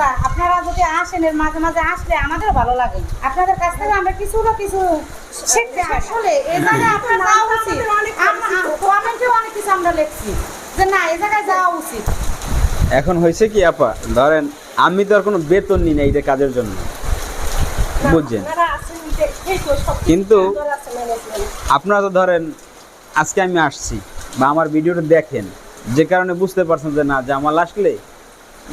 আচ্ছা আপনারা যদি আসেন এর মাঝে মাঝে আসলে আমাদের ভালো লাগে। আপনাদের কাছ থেকে আমরা কিছু না কিছু শিখতে আসলে এই জায়গায় আপনার যাওয়া উচিত। কমেন্টেও অনেক কিছু আমরা লিখছি। যে না এই জায়গায় যাওয়া উচিত। এখন হয়েছে কি আপা ধরেন আমি তো আর কোনো বেতন নিই না এইটা কাজের জন্য। বুঝছেন? কিন্তু আপনারা তো ধরেন আজকে আমি আসছি বা আমার ভিডিওটা দেখেন যে কারণে বুঝতে পারছেন যে না যে আমার আসলে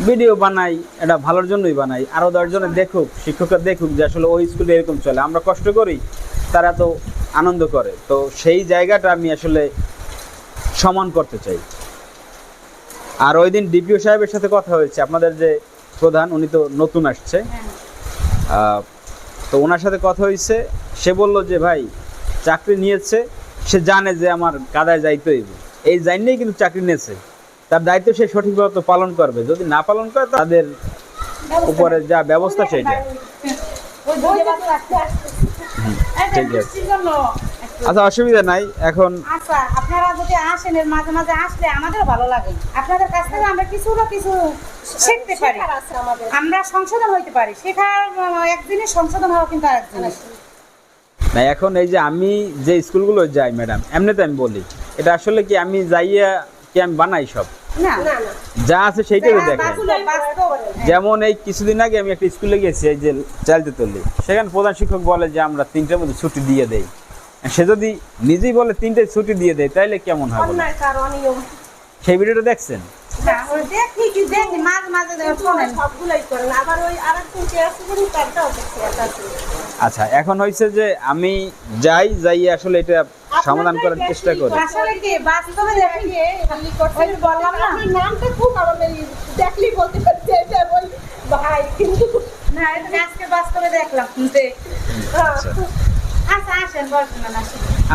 ভিডিও বানাই, এটা ভালোর জন্যই বানাই। আরও দশজনে দেখুক, শিক্ষকরা দেখুক যে আসলে ওই স্কুলে এরকম চলে। আমরা কষ্ট করি, তারা তো আনন্দ করে। তো সেই জায়গাটা আমি আসলে সমান করতে চাই। আর ওই দিন ডিপিও সাহেবের সাথে কথা হয়েছে। আপনাদের যে প্রধান, উনি তো নতুন আসছে। তো ওনার সাথে কথা হয়েছে। সে বলল যে, ভাই, চাকরি নিয়েছে। সে জানে যে আমার কাদায় যাইতে হইব এই জানিয়েই কিন্তু চাকরি নিয়েছে। তার দায়িত্ব সে সঠিকভাবে তো পালন করবে। যদি না পালন করে তাদের উপরে যা ব্যবস্থা সেটা। ঠিক আছে। আচ্ছা অসুবিধা নাই। এখন আচ্ছা আপনারা যদি আসেন এর মাঝে মাঝে আসলে আমাদের ভালো লাগে। আপনাদের কাছ থেকে আমরা কিছু না কিছু শিখতে পারি। আমরা সংশোধন হইতে পারি। শেখার একদিনে সংশোধন হওয়া কিন্তু আরেক জিনিস না এখন এই যে আমি যে স্কুলগুলো যাই ম্যাডাম এমনিতে আমি বলি এটা আসলে কি আমি যাইয়া কি আমি বানাই সব? যা আছে সেইটাই তো দেখেন। যেমন এই কিছুদিন আগে আমি একটা স্কুলে গেছি এই যে চালতে তুললি। সেখানে প্রধান শিক্ষক বলে যে আমরা তিনটার মধ্যে ছুটি দিয়ে দেই। সে যদি নিজেই বলে তিনটে ছুটি দিয়ে দেয় তাইলে কেমন হবে? সেই ভিডিওটা দেখছেন? আচ্ছা এখন হয়েছে যে আমি যাই যাই আসলে এটা সমাধান করার চেষ্টা করি আসলে কি বাস্তবে দেখি ওই যে বললাম না। নামটা খুব আমাদের দেখলেই বলতে পারছি এটা বল ভাই। কিন্তু না এটা আজকে বাস্তবে দেখলাম যে আচ্ছা। আচ্ছা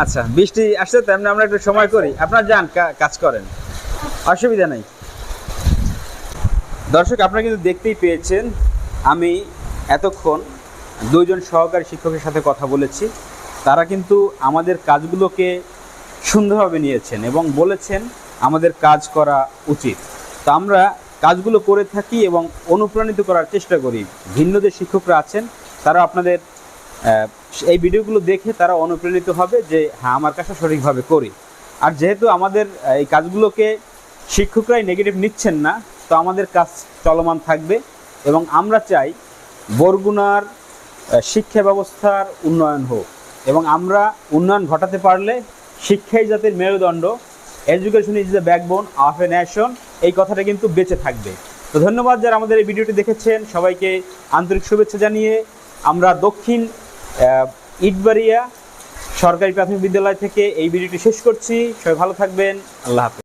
আচ্ছা বৃষ্টি আসছে তো এমনি আমরা একটু সময় করি। আপনারা যান কাজ করেন। অসুবিধা নাই। দর্শক আপনারা কিন্তু দেখতেই পেয়েছেন আমি এতক্ষণ দুইজন সহকারী শিক্ষকের সাথে কথা বলেছি। তারা কিন্তু আমাদের কাজগুলোকে সুন্দরভাবে নিয়েছেন এবং বলেছেন আমাদের কাজ করা উচিত। তো আমরা কাজগুলো করে থাকি এবং অনুপ্রাণিত করার চেষ্টা করি। ভিন্ন যে শিক্ষকরা আছেন, তারা আপনাদের এই ভিডিওগুলো দেখে তারা অনুপ্রাণিত হবে যে হ্যাঁ আমার কাজটা সঠিকভাবে করি। আর যেহেতু আমাদের এই কাজগুলোকে শিক্ষকরাই নেগেটিভ নিচ্ছেন না, তো আমাদের কাজ চলমান থাকবে এবং আমরা চাই বরগুনার শিক্ষা ব্যবস্থার উন্নয়ন হোক। এবং আমরা উন্নয়ন ঘটাতে পারলে শিক্ষাই জাতির মেরুদণ্ড। Education is the backbone of a nation এই কথাটা কিন্তু বেঁচে থাকবে। তো ধন্যবাদ যারা আমাদের এই ভিডিওটি দেখেছেন। সবাইকে আন্তরিক শুভেচ্ছা জানিয়ে আমরা দক্ষিণ ইটবাড়িয়া সরকারি প্রাথমিক বিদ্যালয় থেকে এই ভিডিওটি শেষ করছি। সবাই ভালো থাকবেন। আল্লাহ হাফেজ।